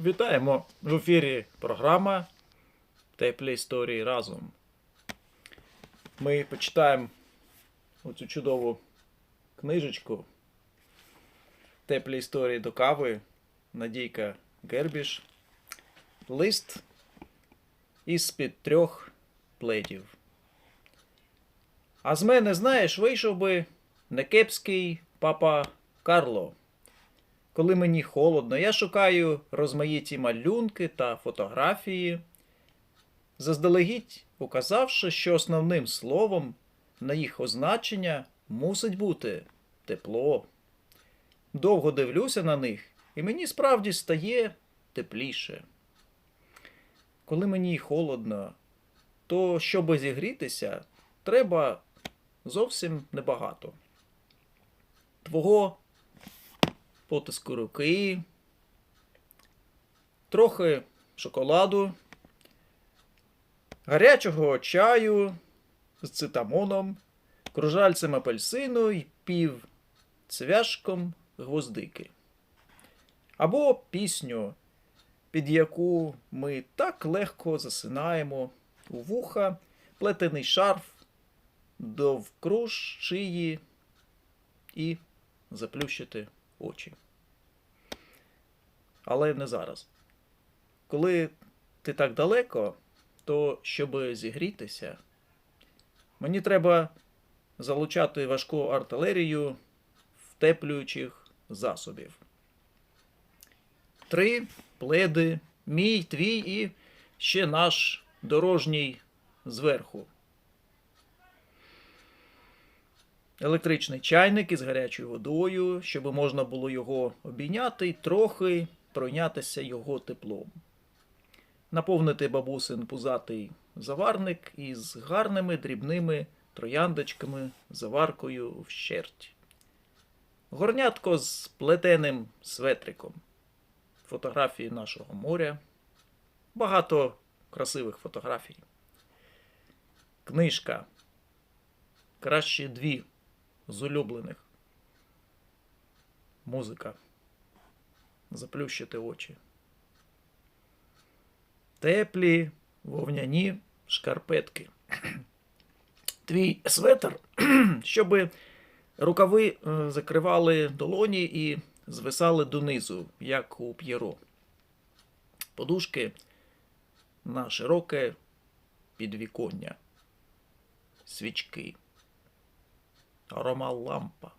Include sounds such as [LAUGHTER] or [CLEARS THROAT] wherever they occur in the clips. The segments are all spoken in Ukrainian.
Вітаємо в ефірі програма Теплі історії разом. Ми почитаємо оцю чудову книжечку Теплі історії до кави Надійка Гербіш. Лист із-під трьох пледів. А з мене, знаєш, вийшов би некепський папа Карло. Коли мені холодно, я шукаю розмаїті малюнки та фотографії, заздалегідь указавши, що основним словом на їх означення мусить бути тепло. Довго дивлюся на них, і мені справді стає тепліше. Коли мені холодно, то щоб зігрітися, треба зовсім небагато. Твого потиску руки, трохи шоколаду, гарячого чаю з цитамоном, кружальцем апельсину і пів цвяшком гвоздики. Або пісню, під яку ми так легко засинаємо у вуха, плетений шарф довкруж шиї і заплющити очі. Але не зараз. Коли ти так далеко, то щоб зігрітися, мені треба залучати важку артилерію втеплюючих засобів. Три пледи, мій, твій і ще наш дорожній зверху. електричний чайник із гарячою водою, щоб можна було його обійняти трохи пройнятися його теплом. Наповнити бабусин пузатий заварник із гарними дрібними трояндочками, заваркою вщерть. Горнятко з плетеним светриком. Фотографії нашого моря. Багато красивих фотографій. Книжка. Краще дві з улюблених. Музика. Заплющити очі. Теплі вовняні шкарпетки. [CLEARS THROAT] Твій светр, [CLEARS THROAT] щоб рукави е, закривали долоні і звисали донизу, як у п'єро. Подушки на широке підвіконня. Свічки арома лампа.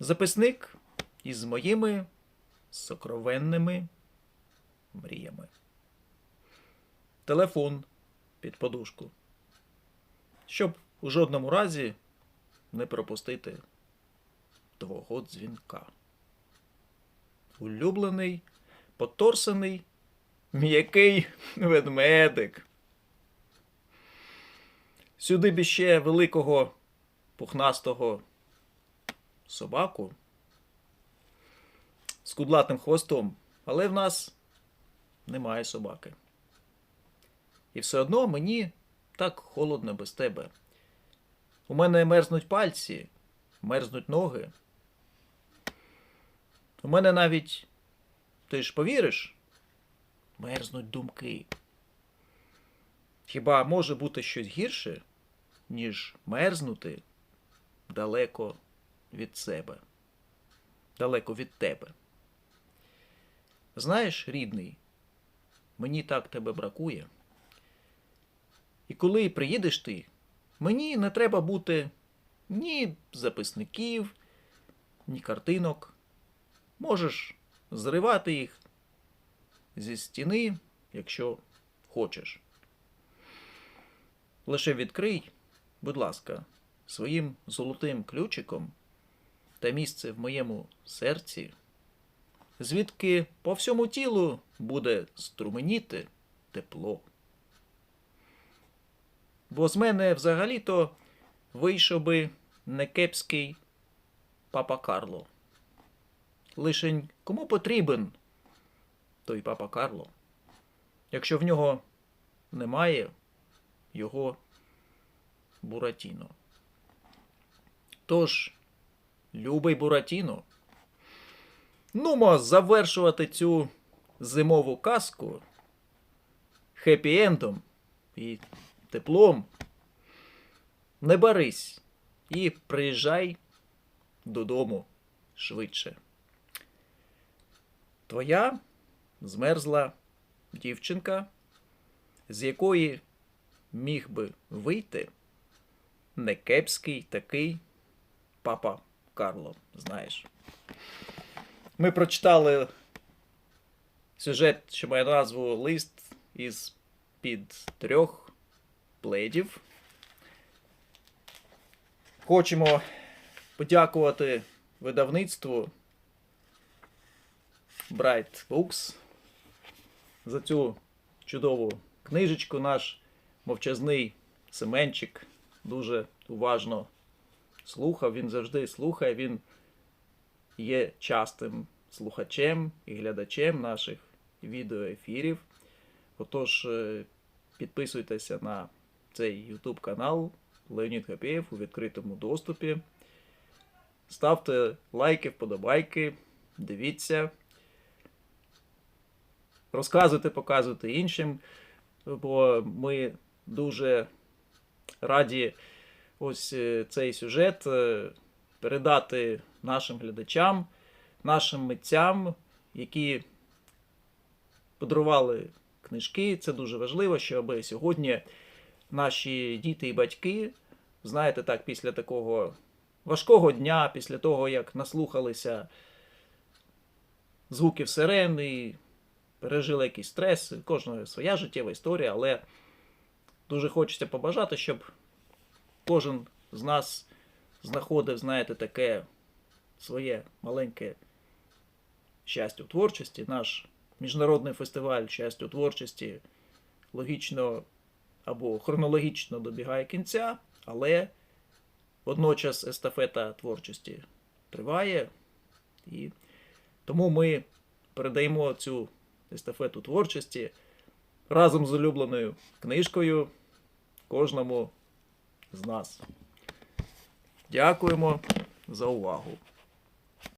Записник із моїми сокровенними мріями. Телефон під подушку. Щоб у жодному разі не пропустити твого дзвінка. Улюблений, поторсений, м'який ведмедик. Сюди б ще великого пухнастого собаку з кудлатим хвостом, але в нас немає собаки. І все одно мені так холодно без тебе. У мене мерзнуть пальці, мерзнуть ноги. У мене навіть, ти ж повіриш, мерзнуть думки. Хіба може бути щось гірше, ніж мерзнути далеко від себе, далеко від тебе? Знаєш, рідний, мені так тебе бракує. І коли приїдеш ти, мені не треба бути ні записників, ні картинок. Можеш зривати їх зі стіни, якщо хочеш. Лише відкрий, будь ласка, своїм золотим ключиком те місце в моєму серці, звідки по всьому тілу буде струменіти тепло. Бо з мене взагалі-то вийшов би некепський папа Карло. Лишень кому потрібен той папа Карло, якщо в нього немає його Буратіно. Тож, любий Буратіно, Нумо завершувати цю зимову казку хеппі-ендом і теплом. Не барись і приїжджай додому швидше. Твоя змерзла дівчинка, з якої міг би вийти некепський такий папа Карло, знаєш. Ми прочитали сюжет, що має назву Лист із під трьох пледів. Хочемо подякувати видавництву Bright Books за цю чудову книжечку. Наш мовчазний Семенчик дуже уважно слухав. Він завжди слухає. Він є частим слухачем і глядачем наших відеоефірів. Отож, е, підписуйтеся на цей YouTube канал Леонід Гапєєв у відкритому доступі. Ставте лайки, вподобайки, дивіться. Розказуйте, показуйте іншим, бо ми дуже раді ось е, цей сюжет е, передати нашим глядачам, нашим митцям, які подарували книжки. Це дуже важливо, щоб сьогодні наші діти і батьки, знаєте, так, після такого важкого дня, після того, як наслухалися звуків сирен і пережили якийсь стрес, кожного своя життєва історія, але дуже хочеться побажати, щоб кожен з нас знаходив, знаєте, таке своє маленьке щастя у творчості. Наш міжнародний фестиваль щастя у творчості логічно або хронологічно добігає кінця, але водночас естафета творчості триває. І тому ми передаємо цю естафету творчості разом з улюбленою книжкою кожному з нас. Дякуємо за увагу.